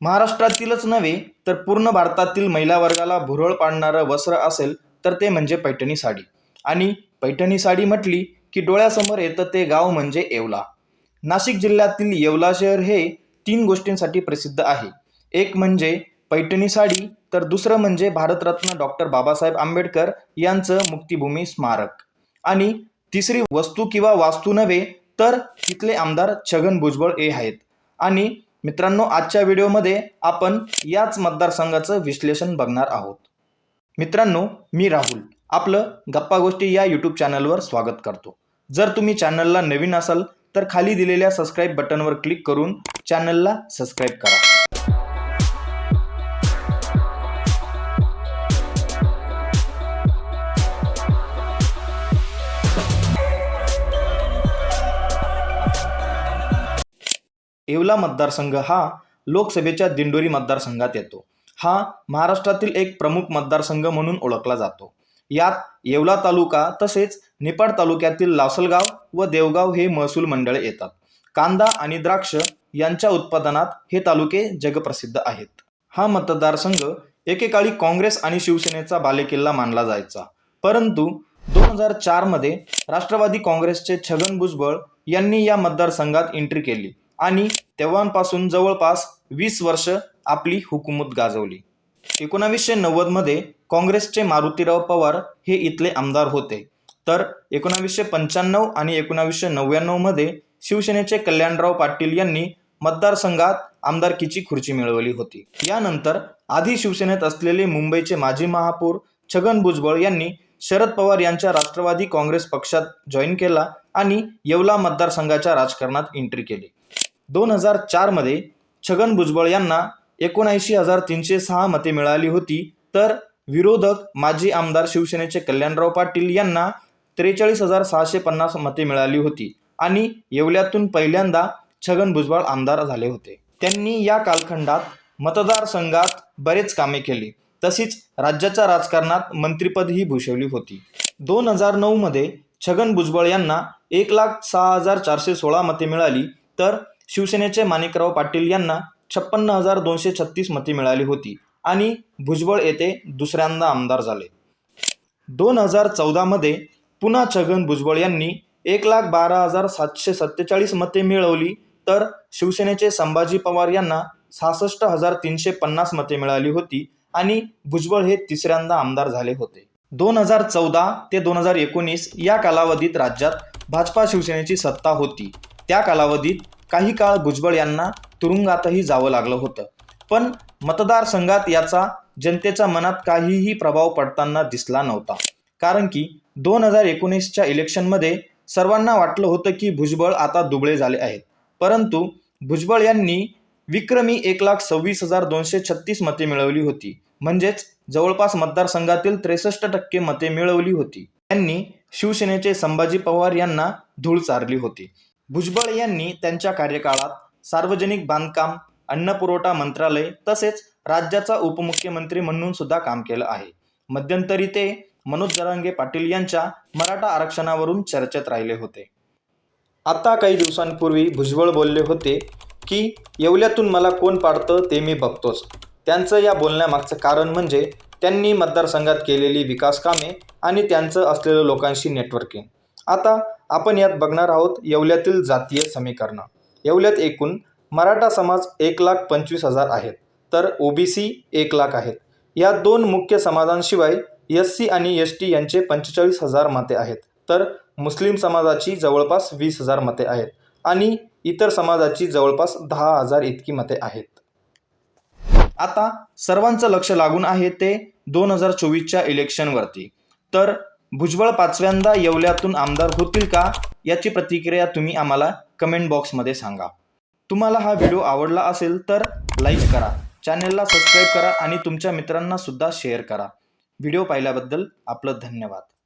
महाराष्ट्रातीलच नव्हे तर पूर्ण भारतातील महिला वर्गाला भुरळ पाडणारं वस्त्र असेल तर ते म्हणजे पैठणी साडी. आणि पैठणी साडी म्हटली की डोळ्यासमोर येतं ते गाव म्हणजे येवला. नाशिक जिल्ह्यातील येवला शहर हे तीन गोष्टींसाठी प्रसिद्ध आहे. एक म्हणजे पैठणी साडी तर दुसरं म्हणजे भारतरत्न डॉक्टर बाबासाहेब आंबेडकर यांचं मुक्तिभूमी स्मारक. आणि तिसरी वस्तू किंवा वास्तू नव्हे तर तिथले आमदार छगन भुजबळ हे आहेत. आणि मित्रांनो आजच्या व्हिडिओमध्ये आपण याच मतदारसंघाचं विश्लेषण बघणार आहोत. मित्रांनो मी राहुल आपलं गप्पा गोष्टी या यूट्यूब चॅनलवर स्वागत करतो. जर तुम्ही चॅनलला नवीन असाल तर खाली दिलेल्या सबस्क्राईब बटनवर क्लिक करून चॅनलला सबस्क्राईब करा. येवला मतदारसंघ हा लोकसभेच्या दिंडोरी मतदारसंघात येतो. हा महाराष्ट्रातील एक प्रमुख मतदारसंघ म्हणून ओळखला जातो. यात येवला तालुका तसेच निपाड तालुक्यातील लासलगाव व देवगाव हे महसूल मंडळे येतात. कांदा आणि द्राक्ष यांच्या उत्पादनात हे तालुके जगप्रसिद्ध आहेत. हा मतदारसंघ एकेकाळी काँग्रेस आणि शिवसेनेचा बालेकिल्ला मानला जायचा. परंतु दोन हजार चारमध्ये राष्ट्रवादी काँग्रेसचे छगन भुजबळ यांनी या मतदारसंघात एंट्री केली. आणि तेव्हापासून जवळपास वीस वर्ष आपली हुकूमत गाजवली. एकोणावीसशे नव्वदमध्ये काँग्रेसचे मारुतीराव पवार हे इथले आमदार होते. तर एकोणावीसशे पंच्याण्णव आणि एकोणावीसशे नव्याण्णवमध्ये शिवसेनेचे कल्याणराव पाटील यांनी मतदारसंघात आमदारकीची खुर्ची मिळवली होती. यानंतर आधी शिवसेनेत असलेले मुंबईचे माजी महापौर छगन भुजबळ यांनी शरद पवार यांच्या राष्ट्रवादी काँग्रेस पक्षात जॉईन केला आणि येवला मतदारसंघाच्या राजकारणात एंट्री केली. दोन हजार चारमध्ये छगन भुजबळ यांना एकोणऐंशी हजार तीनशे सहा मते मिळाली होती. तर विरोधक माजी आमदार शिवसेनेचे कल्याणराव पाटील यांना त्रेचाळीस हजार सहाशे पन्नास मते मिळाली होती आणि येवल्यातून पहिल्यांदा छगन भुजबळ आमदार झाले होते. त्यांनी या कालखंडात मतदारसंघात बरेच कामे केली. तशीच राज्याच्या राजकारणात मंत्रिपदही भूषवली होती. दोन हजार नऊमध्ये छगन भुजबळ यांना एक लाख सहा हजार चारशे सोळा मते मिळाली. तर शिवसेनेचे माणिकराव पाटील यांना छप्पन्न हजार दोनशे छत्तीस मते मिळाली होती आणि भुजबळ येथे दुसऱ्यांदा आमदार झाले. दोन हजार चौदामध्ये पुन्हा छगन भुजबळ यांनी एक लाख बारा हजार सातशे सत्तेचाळीस मते मिळवली तर शिवसेनेचे संभाजी पवार यांना सहासष्ट हजार तीनशे पन्नास मते मिळाली होती आणि भुजबळ हे तिसऱ्यांदा आमदार झाले होते. दोन हजार चौदा ते दोन हजार एकोणीस या कालावधीत राज्यात भाजपा शिवसेनेची सत्ता होती. त्या कालावधीत काही काळ भुजबळ यांना तुरुंगातही जावं लागलं होतं. पण मतदारसंघात याचा जनतेच्या मनात काहीही प्रभाव पडताना दिसला नव्हता. कारण की दोन हजार एकोणीसच्या इलेक्शनमध्ये सर्वांना वाटलं होतं की भुजबळ आता दुबळे झाले आहेत. परंतु भुजबळ यांनी विक्रमी एक लाख सव्वीस हजार दोनशे छत्तीस मते मिळवली होती. म्हणजेच जवळपास मतदारसंघातील त्रेसष्ट टक्के मते मिळवली होती. त्यांनी शिवसेनेचे संभाजी पवार यांना धूळ चारली होती. भुजबळ यांनी त्यांच्या कार्यकाळात सार्वजनिक बांधकाम अन्नपुरवठा मंत्रालय तसेच राज्याचा उपमुख्यमंत्री म्हणून सुद्धा काम केलं आहे. मध्यंतरी ते मनोज जरांगे पाटील यांच्या मराठा आरक्षणावरून चर्चेत राहिले होते. आता काही दिवसांपूर्वी भुजबळ बोलले होते की येवल्यातून मला कोण पाडतं ते मी बघतोच. त्यांचं या बोलण्यामागचं कारण म्हणजे त्यांनी मतदारसंघात केलेली विकास कामे आणि त्यांचं असलेलं लोकांशी नेटवर्किंग. आता आपण यात बघणार आहोत येवल्यातील जातीय समीकरणं. येवल्यात एकूण मराठा समाज एक लाख पंचवीस हजार आहेत तर ओबीसी एक लाख आहेत. या दोन मुख्य समाजांशिवाय एस सी आणि एस टी यांचे पंचेचाळीस हजार मते आहेत तर मुस्लिम समाजाची जवळपास वीस हजार मते आहेत आणि इतर समाजाची जवळपास दहा हजार इतकी मते आहेत. आता सर्वांचं लक्ष लागून आहे ते दोन हजार चोवीसच्या इलेक्शनवरती तर भुजबळ पाचव्यांदा येवल्यातून आमदार होतील का याची प्रतिक्रिया तुम्ही आम्हाला कमेंट बॉक्समध्ये सांगा. तुम्हाला हा व्हिडिओ आवडला असेल तर लाईक करा चॅनेलला सबस्क्राईब करा आणि तुमच्या मित्रांनासुद्धा शेअर करा. व्हिडिओ पाहिल्याबद्दल आपलं धन्यवाद.